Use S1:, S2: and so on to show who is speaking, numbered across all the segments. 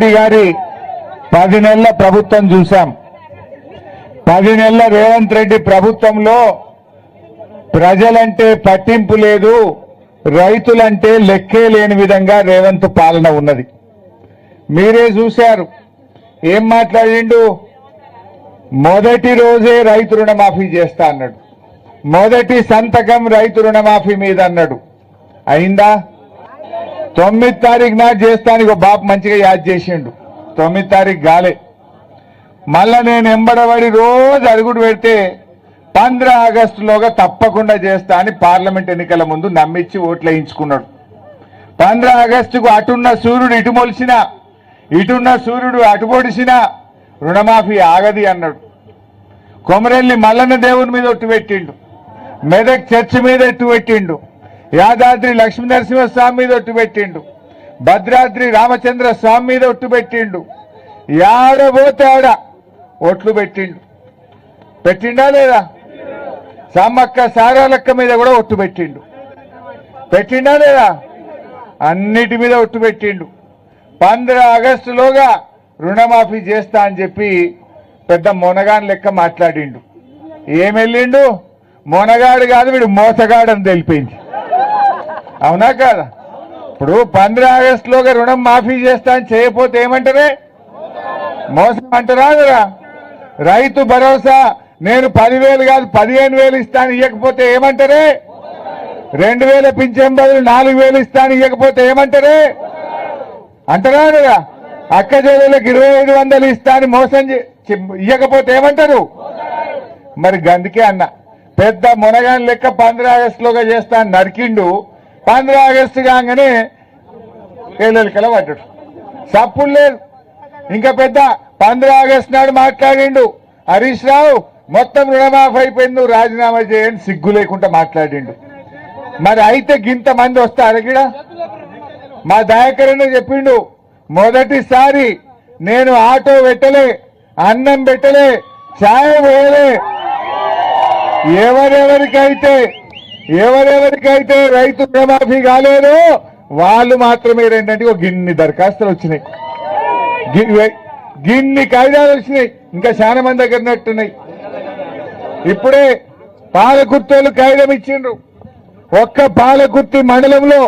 S1: రెడ్డి గారి పది నెలల ప్రభుత్వం చూశాం. పది నెలల రేవంత్ రెడ్డి ప్రభుత్వంలో ప్రజలంటే పట్టింపు లేదు రైతులంటే లెక్కే లేని విధంగా రేవంత్ పాలన ఉన్నది. మీరే చూశారు. ఏం మాట్లాడిండు? మొదటి రోజే రైతు రుణమాఫీ చేస్తా అన్నాడు. మొదటి సంతకం రైతు రుణమాఫీ మీద అన్నాడు. అయిందా? తొమ్మిది తారీఖు నాడు చేస్తానికి ఒక బాపు మంచిగా యాద్ చేసిండు. తొమ్మిది తారీఖు గాలే. మళ్ళా నేను ఎంబడబడి రోజు అడుగుడు పెడితే పంద్ర ఆగస్టులోగా తప్పకుండా చేస్తా అని పార్లమెంట్ ఎన్నికల ముందు నమ్మించి ఓట్లు వేయించుకున్నాడు. పంద్ర ఆగస్టుకు అటున్న సూర్యుడు ఇటు మొలిసిన ఇటున్న సూర్యుడు అటు పొడిసిన రుణమాఫీ ఆగది అన్నాడు. కొమరెల్లి మల్లన్న దేవుని మీద ఒట్టు పెట్టిండు. మెదక్ చర్చి మీద ఎట్టు పెట్టిండు. యాదాద్రి లక్ష్మీ నరసింహస్వామి మీద ఒట్టు పెట్టిండు. భద్రాద్రి రామచంద్ర స్వామి మీద ఒట్టు పెట్టిండు. యాడబోతే ఆడ ఒట్లు పెట్టిండు. పెట్టిండా లేదా? సమ్మక్క సారాలక్క మీద కూడా ఒట్టు పెట్టిండు. పెట్టిండా లేదా? అన్నిటి మీద ఒట్టు పెట్టిండు. పంద్ర ఆగస్టులోగా రుణమాఫీ చేస్తా అని చెప్పి పెద్ద మొనగాన్ లెక్క మాట్లాడిండు. ఏం వెళ్ళిండు? మొనగాడు కాదు వీడు మోసగాడని తెలిపింది. అవునా కాదా? ఇప్పుడు పంద్రా ఆగస్టులోగా రుణం మాఫీ చేస్తా అని చేయకపోతే ఏమంటారే? మోసం అంటారా కదా రైతు భరోసా నేను పదివేలు కాదు పదిహేను వేలు ఇస్తాను ఇవ్వకపోతే ఏమంటారే? రెండు వేల పింఛన్ బదులు నాలుగు వేలు ఇస్తాను ఇవ్వకపోతే ఏమంటారే? అంటారా కదా అక్క చెల్లెలకు ఇరవై ఐదు వందలు ఇస్తాను మోసం చే- ఇవ్వకపోతే ఏమంటారు? మరి గందుకే అన్న. పెద్ద మునగాని లెక్క పంద్ర ఆగస్టులోగా చేస్తాను నరికిండు పంద్ర ఆగస్టు కాగానే ఏళ్ళెలకల పడ్డాడు. సప్పుడు లేదు. ఇంకా పెద్ద పంద్ర ఆగస్టు నాడు మాట్లాడిండు. హరీష్ రావు మొత్తం రుణమాఫీ అయిపోయింది నువ్వు రాజీనామా చేయని సిగ్గు లేకుండా మాట్లాడిండు. మరి అయితే గింత మంది వస్తారు ఇక్కడ? మా దయాకరణ చెప్పిండు మొదటిసారి నేను ఆటో పెట్టలే అన్నం పెట్టలే ఛాయ పోయలే. ఎవరెవరికైతే ఎవరెవరికైతే రైతు రుణమాఫీ కాలేదు వాళ్ళు మాత్రమే ఏంటంటే ఒక గిన్ని దరఖాస్తులు వచ్చినాయి. గిన్ని కాయిదాలు వచ్చినాయి. ఇంకా చాలా మంది దగ్గర ఉన్నట్టున్నాయి. ఇప్పుడే పాలకుర్తోలు కాగితం ఇచ్చిండ్రు. ఒక్క పాలకుర్తి మండలంలో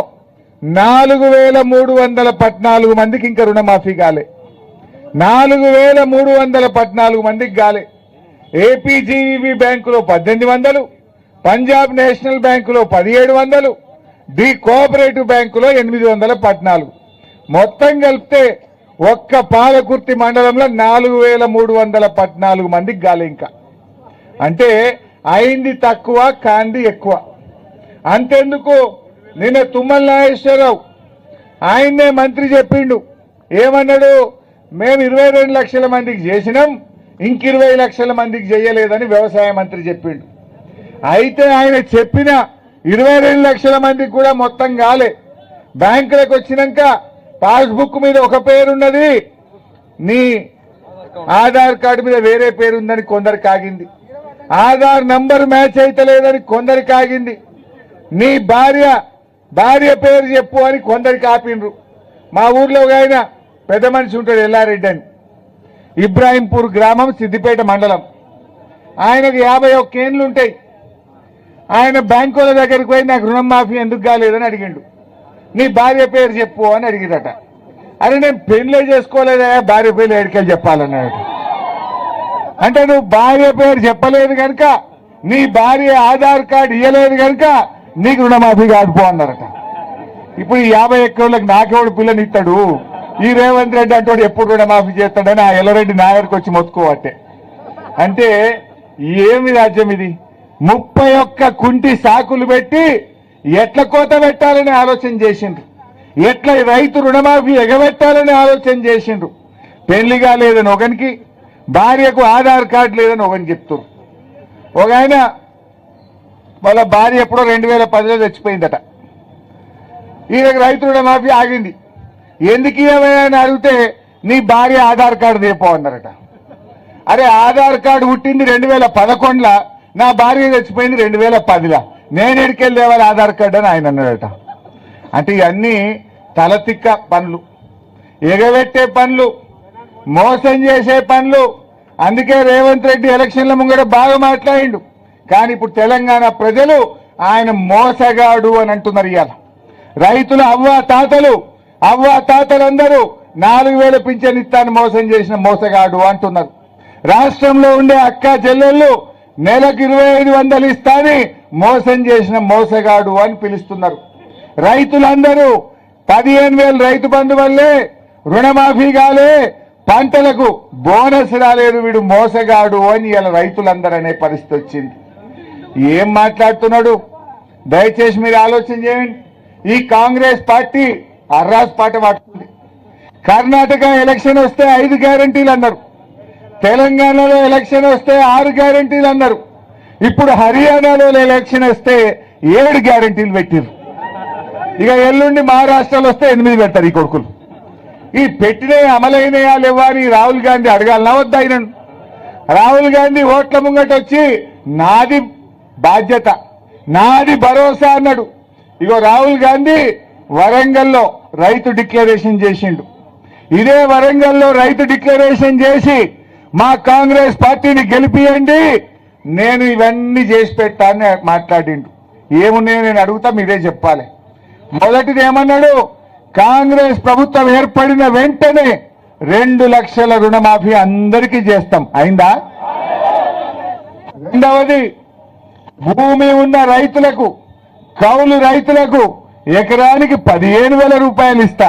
S1: నాలుగు వేల మూడు వందల పద్నాలుగు మందికి ఇంకా రుణమాఫీ కాలే. నాలుగు వేల మూడు వందల పద్నాలుగు మందికి కాలే. ఏపీజీవి బ్యాంకులో పద్దెనిమిది వందలు. పంజాబ్ నేషనల్ బ్యాంకులో పదిహేడు వందలు డి కోఆపరేటివ్ బ్యాంకులో ఎనిమిది వందల పద్నాలుగు. మొత్తం కలిపితే ఒక్క పాలకుర్తి మండలంలో నాలుగు వేల మూడు వందల పద్నాలుగు మందికి గాలి ఇంకా. అంటే అయింది తక్కువ కాంది ఎక్కువ. అంతెందుకు? నిన్న తుమ్మల నాగేశ్వరరావు ఆయన్నే మంత్రి చెప్పిండు. ఏమన్నాడు? మేము ఇరవై రెండు లక్షల మందికి చేసినాం ఇంక ఇరవై లక్షల మందికి చేయలేదని వ్యవసాయ మంత్రి చెప్పిండు. అయితే ఆయన చెప్పిన ఇరవై రెండు లక్షల మందికి కూడా మొత్తం కాలే. బ్యాంకులకు వచ్చినాక పాస్బుక్ మీద ఒక పేరున్నది నీ ఆధార్ కార్డు మీద వేరే పేరు ఉందని కాగింది ఆధార్ నంబర్ మ్యాచ్ అయితలేదని కొందరు కాగింది నీ భార్య భార్య పేరు చెప్పు అని కొందరికి ఆపిండ్రు. మా ఊర్లో ఒక ఆయన పెద్ద మనిషి ఉంటాడు ఎల్లారెడ్డి అని. ఇబ్రాహీంపూర్ గ్రామం సిద్దిపేట మండలం. ఆయనకు యాభై ఒక్క ఏండ్లు ఉంటాయి. ఆయన బ్యాంకుల దగ్గరికి పోయి నాకు రుణం మాఫీ ఎందుకు కాలేదని అడిగిండు. నీ భార్య పేరు చెప్పు అని అడిగిందట. అరే నేను పెళ్ళే చేసుకోలేదా? భార్య పేరు ఎడికెళ్ళి చెప్పాలన్నాడు అంటే నువ్వు భార్య పేరు చెప్పలేదు కనుక నీ భార్య ఆధార్ కార్డు ఇవ్వలేదు కనుక నీకు రుణమాఫీ కాదుపో అన్నారట. ఇప్పుడు ఈ యాభై ఎకరాలకు నాకెవడు పిల్లనిస్తాడు ఈ రేవంత్ రెడ్డి అంటాడు ఎప్పుడు రుణమాఫీ చేస్తాడని ఆ ఎల్లరెడ్డి నాయర్కి వచ్చి మొత్తుకోవట్టే. అంటే ఏమి రాజ్యం ఇది? ముప్పై ఒక్క కుంటి సాకులు పెట్టి ఎట్ల కోత పెట్టాలని ఆలోచన చేసిండ్రు? ఎట్ల రైతు రుణమాఫీ ఎగబెట్టాలని ఆలోచన చేసిండ్రు? పెళ్ళిగా లేదని ఒకనికి భార్యకు ఆధార్ కార్డు లేదని ఒకని చెప్తారు ఒక ఆయన వాళ్ళ భార్య ఎప్పుడో రెండు వేల పదిలో చచ్చిపోయిందట. ఈయనకు రైతు రుణమాఫీ ఆగింది. ఎందుకు ఏమైనా అని అడిగితే నీ భార్య ఆధార్ కార్డు తీపో అన్నారట. అరే ఆధార్ కార్డు పుట్టింది రెండు వేల పదకొండులో నా భార్య చచ్చిపోయింది రెండు వేల పదిలా. నేను ఎడికెళ్ళి ఆధార్ కార్డు అని ఆయన అన్నాడట. అంటే ఇవన్నీ తలతిక్క పనులు. ఎగబెట్టే పనులు. మోసం చేసే పనులు. అందుకే రేవంత్ రెడ్డి ఎలక్షన్ల ముంగడ బాగా మాట్లాడిండు. కానీ ఇప్పుడు తెలంగాణ ప్రజలు ఆయన మోసగాడు అని అంటున్నారు ఇవాళ రైతులు అవ్వ తాతలు అవ్వ తాతలందరూ నాలుగు వేల పింఛన్ ఇస్తాను మోసం చేసిన మోసగాడు అంటున్నారు. రాష్ట్రంలో ఉండే అక్క చెల్లెళ్ళు నెలకు ఇరవై ఐదు వందలు ఇస్తాని మోసం చేసిన మోసగాడు అని పిలుస్తున్నారు. రైతులందరూ పదిహేను వేలు రైతు బంధు వల్లే రుణమాఫీ కాలే పంటలకు బోనస్ రాలేదు వీడు మోసగాడు అని ఇలా రైతులందరూ అనే పరిస్థితి వచ్చింది. ఏం మాట్లాడుతున్నాడు? దయచేసి మీరు ఆలోచన చేయండి. ఈ కాంగ్రెస్ పార్టీ అర్రాస్ పాట పడుతుంది. కర్ణాటక ఎలక్షన్ వస్తే ఐదు గ్యారంటీలు అన్నారు. తెలంగాణలో ఎలక్షన్ వస్తే ఆరు గ్యారంటీలు అన్నారు. ఇప్పుడు హర్యానాలో ఎలక్షన్ వస్తే ఏడు గ్యారంటీలు పెట్టారు ఇక ఎల్లుండి మహారాష్ట్రలో వస్తే ఎనిమిది పెడతారు ఈ కొడుకులు. ఈ పెట్టిన అమలైనయా లేవా అని రాహుల్ గాంధీ అడగాలనా వద్దా ఆయన రాహుల్ గాంధీ ఓట్ల ముంగట వచ్చి నాది బాధ్యత నాది భరోసా అన్నాడు. ఇగో రాహుల్ గాంధీ వరంగల్లో రైతు డిక్లరేషన్ చేసిండు. ఇదే వరంగల్లో రైతు డిక్లరేషన్ చేసి మా కాంగ్రెస్ పార్టీని గెలిపియండి. నేను ఇవన్నీ చేసి పెట్టాలని మాట్లాడిండు. ఏమున్నాయో నేను అడుగుతా మీరే చెప్పాలి. మొదటిది ఏమన్నాడు? కాంగ్రెస్ ప్రభుత్వం ఏర్పడిన వెంటనే రెండు లక్షల రుణమాఫీ అందరికీ చేస్తాం. అయిందా? రెండవది భూమి ఉన్న రైతులకు కౌలు రైతులకు ఎకరానికి పదిహేను వేల రూపాయలు ఇస్తా.